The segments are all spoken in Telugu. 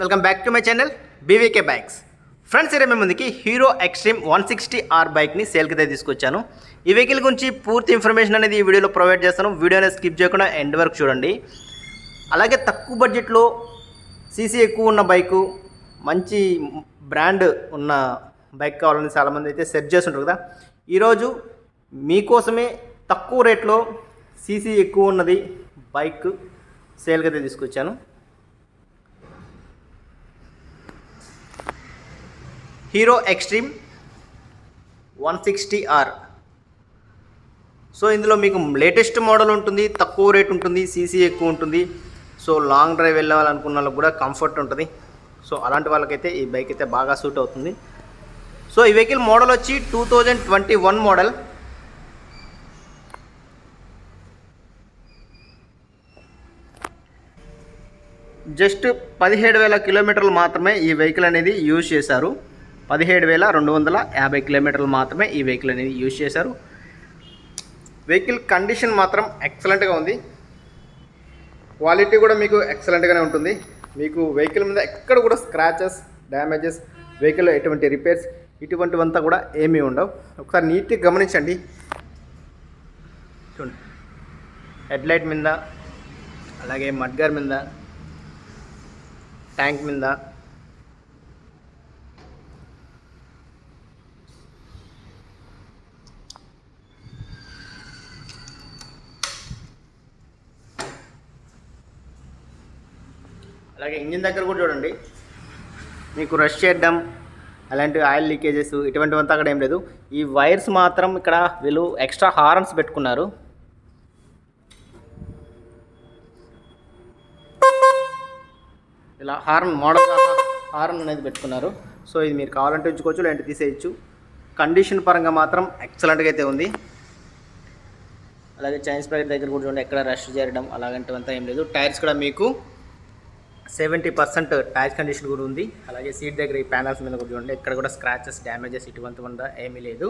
Welcome back to my channel BVK bikes friends ఇరవై ముందుకి Hero Xtreme one sixty R బైక్ని సేల్కి అయితే తీసుకొచ్చాను. ఈ వెహికల్ గురించి పూర్తి ఇన్ఫర్మేషన్ అనేది ఈ వీడియోలో ప్రొవైడ్ చేస్తాను. వీడియోని స్కిప్ చేయకుండా ఎండ్ వరకు చూడండి. అలాగే తక్కువ బడ్జెట్లో సీసీ ఎక్కువ ఉన్న బైకు మంచి బ్రాండ్ ఉన్న బైక్ కావాలని చాలామంది అయితే సెర్చ్ చేస్తుంటారు కదా. ఈరోజు మీకోసమే తక్కువ రేట్లో సీసీ ఎక్కువ ఉన్నది బైక్ సేల్కి అయితే తీసుకొచ్చాను. Hero Xtreme one sixty R. So ఇందులో మీకు లేటెస్ట్ మోడల్ ఉంటుంది తక్కువ రేట్ ఉంటుంది సీసీ ఎక్కువ ఉంటుంది. సో లాంగ్ డ్రైవ్ వెళ్ళాలనుకున్న వాళ్ళకి కూడా కంఫర్ట్ ఉంటుంది. సో అలాంటి వాళ్ళకైతే ఈ బైక్ అయితే బాగా సూట్ అవుతుంది. సో ఈ వెహికల్ మోడల్ వచ్చి two thousand twenty one model. Just పదిహేడు వేల కిలోమీటర్లు మాత్రమే ఈ వెహికల్ అనేది యూజ్ చేశారు. పదిహేడు వేల రెండు వందల యాభై కిలోమీటర్లు మాత్రమే ఈ వెహికల్ అనేది యూజ్ చేశారు. వెహికల్ కండిషన్ మాత్రం ఎక్సలెంట్గా ఉంది. క్వాలిటీ కూడా మీకు ఎక్సలెంట్గానే ఉంటుంది. మీకు వెహికల్ మీద ఎక్కడ కూడా స్క్రాచెస్ డ్యామేజెస్ వెహికల్లో ఎటువంటి రిపేర్స్ ఇటువంటివంతా కూడా ఏమీ ఉండవు. ఒకసారి నీట్గా గమనించండి. చూడండి. హెడ్లైట్ మీద అలాగే మడ్గర్ మీద ట్యాంక్ మీద అలాగే ఇంజిన్ దగ్గర కూడా చూడండి. మీకు రష్ చేయడం అలాంటి ఆయిల్ లీకేజెస్ ఇటువంటివంతా అక్కడ ఏం లేదు. ఈ వైర్స్ మాత్రం ఇక్కడ వీళ్ళు ఎక్స్ట్రా హార్న్స్ పెట్టుకున్నారు. ఇలా హార్న్ మోడల్ హార్న్ అనేది పెట్టుకున్నారు. సో ఇది మీరు కావాలంటే ఉంచుకోవచ్చు లేదంటే తీసేయచ్చు. కండిషన్ పరంగా మాత్రం ఎక్సలెంట్గా అయితే ఉంది. అలాగే చైన్స్ ప్యాకెట్ దగ్గర కూడా చూడండి ఎక్కడ రష్ చేయడం అలాగంటివంతా ఏం లేదు. టైర్స్ కూడా మీకు సెవెంటీ పర్సెంట్ ప్యాచ్ కండిషన్ కూడా ఉంది. అలాగే సీట్ దగ్గర ఈ ప్యానల్స్ మీద కూడా చూడండి. ఇక్కడ కూడా స్క్రాచెస్ డ్యామేజెస్ ఇటువంటి ఉందా ఏమీ లేదు.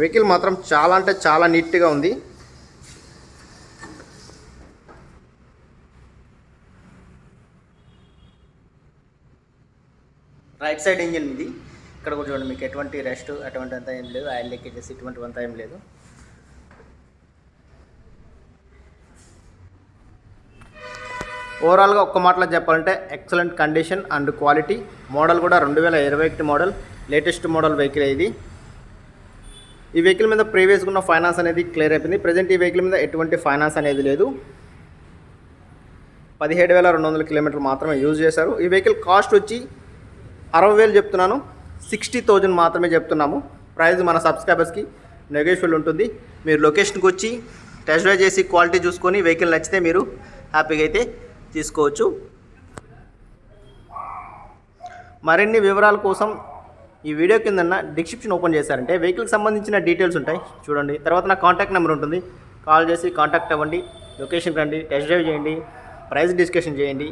వెహికల్ మాత్రం చాలా అంటే చాలా నీట్గా ఉంది. రైట్ సైడ్ ఇంజిన్ ఇది. ఇక్కడ కూడా చూడండి మీకు ఎటువంటి రెస్ట్ అటువంటి అంతా ఏం లేదు. ఆయిల్ లీకేజెస్ ఇటువంటి అంతా ఏం లేదు. ఓవరాల్గా ఒక్క మాటలో చెప్పాలంటే excellent condition and quality model కూడా రెండు వేల ఇరవై ఒకటి మోడల్ లేటెస్ట్ మోడల్ వెహికల్ ఇది. ఈ వెహికల్ మీద ప్రీవియస్గా ఉన్న ఫైనాన్స్ అనేది క్లియర్ అయిపోయింది. ప్రజెంట్ ఈ వెహికల్ మీద ఎటువంటి ఫైనాన్స్ అనేది లేదు. పదిహేడు వేల రెండు వందల కిలోమీటర్లు మాత్రమే యూజ్ చేశారు. ఈ వెహికల్ కాస్ట్ వచ్చి అరవై వేలు చెప్తున్నాను. సిక్స్టీ థౌజండ్ మాత్రమే చెప్తున్నాము. ప్రైస్ మన సబ్స్క్రైబర్స్కి నెగోషియబుల్ ఉంటుంది. మీరు లొకేషన్కి వచ్చి టెస్ట్ డ్రైవ్ చేసి క్వాలిటీ చూసుకొని వెహికల్ నచ్చితే మీరు హ్యాపీగా అయితే తీసుకోవచ్చు. మరిన్ని వివరాల కోసం ఈ వీడియో కిందన్న డిస్క్రిప్షన్ ఓపెన్ చేశారంటే వెహికల్కి సంబంధించిన డీటెయిల్స్ ఉంటాయి. చూడండి. తర్వాత నా కాంటాక్ట్ నెంబర్ ఉంటుంది. కాల్ చేసి కాంటాక్ట్ అవ్వండి. లొకేషన్కి రండి. టెస్ట్ డ్రైవ్ చేయండి. ప్రైస్ డిస్కషన్ చేయండి.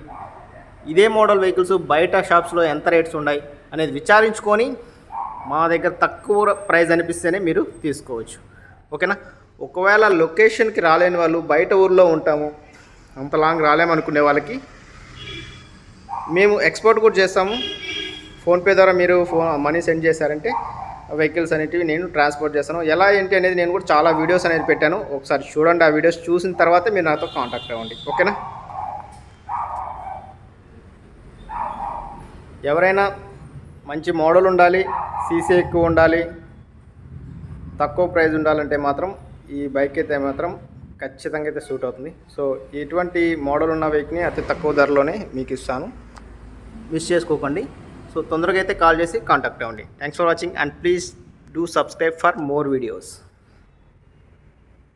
ఇదే మోడల్ వెహికల్స్ బయట షాప్స్లో ఎంత రేట్స్ ఉన్నాయి అనేది విచారించుకొని మా దగ్గర తక్కువ ప్రైస్ అనిపిస్తేనే మీరు తీసుకోవచ్చు. ఓకేనా? ఒకవేళ లొకేషన్కి రాలేని వాళ్ళు బయట ఊర్లో ఉంటాము. అంత లాంగ్ రాలేమనుకునే వాళ్ళకి. మేము ఎక్స్పోర్ట్ కూడా చేస్తాము. ఫోన్పే ద్వారా మీరు ఫోన్ మనీ సెండ్ చేశారంటే వెహికల్స్ అనేటివి నేను ట్రాన్స్పోర్ట్ చేస్తాను. ఎలా ఏంటి అనేది నేను కూడా చాలా వీడియోస్ అనేది పెట్టాను. ఒకసారి చూడండి ఆ వీడియోస్. చూసిన తర్వాత మీరు నాతో కాంటాక్ట్ అవ్వండి. ఓకేనా? ఎవరైనా మంచి మోడల్ ఉండాలి సీసీ ఎక్కువ ఉండాలి తక్కువ ప్రైజ్ ఉండాలంటే మాత్రం ఈ బైక్ అయితే మాత్రం ఖచ్చితంగా అయితే సూట్ అవుతుంది. సో ఎటువంటి మోడల్ ఉన్న వెహికల్ని అతి తక్కువ ధరలోనే మీకు ఇస్తాను. మిస్ చేసుకోకండి. సో తొందరగా అయితే కాల్ చేసి కాంటాక్ట్ అవ్వండి. Thanks for watching and please do subscribe for more videos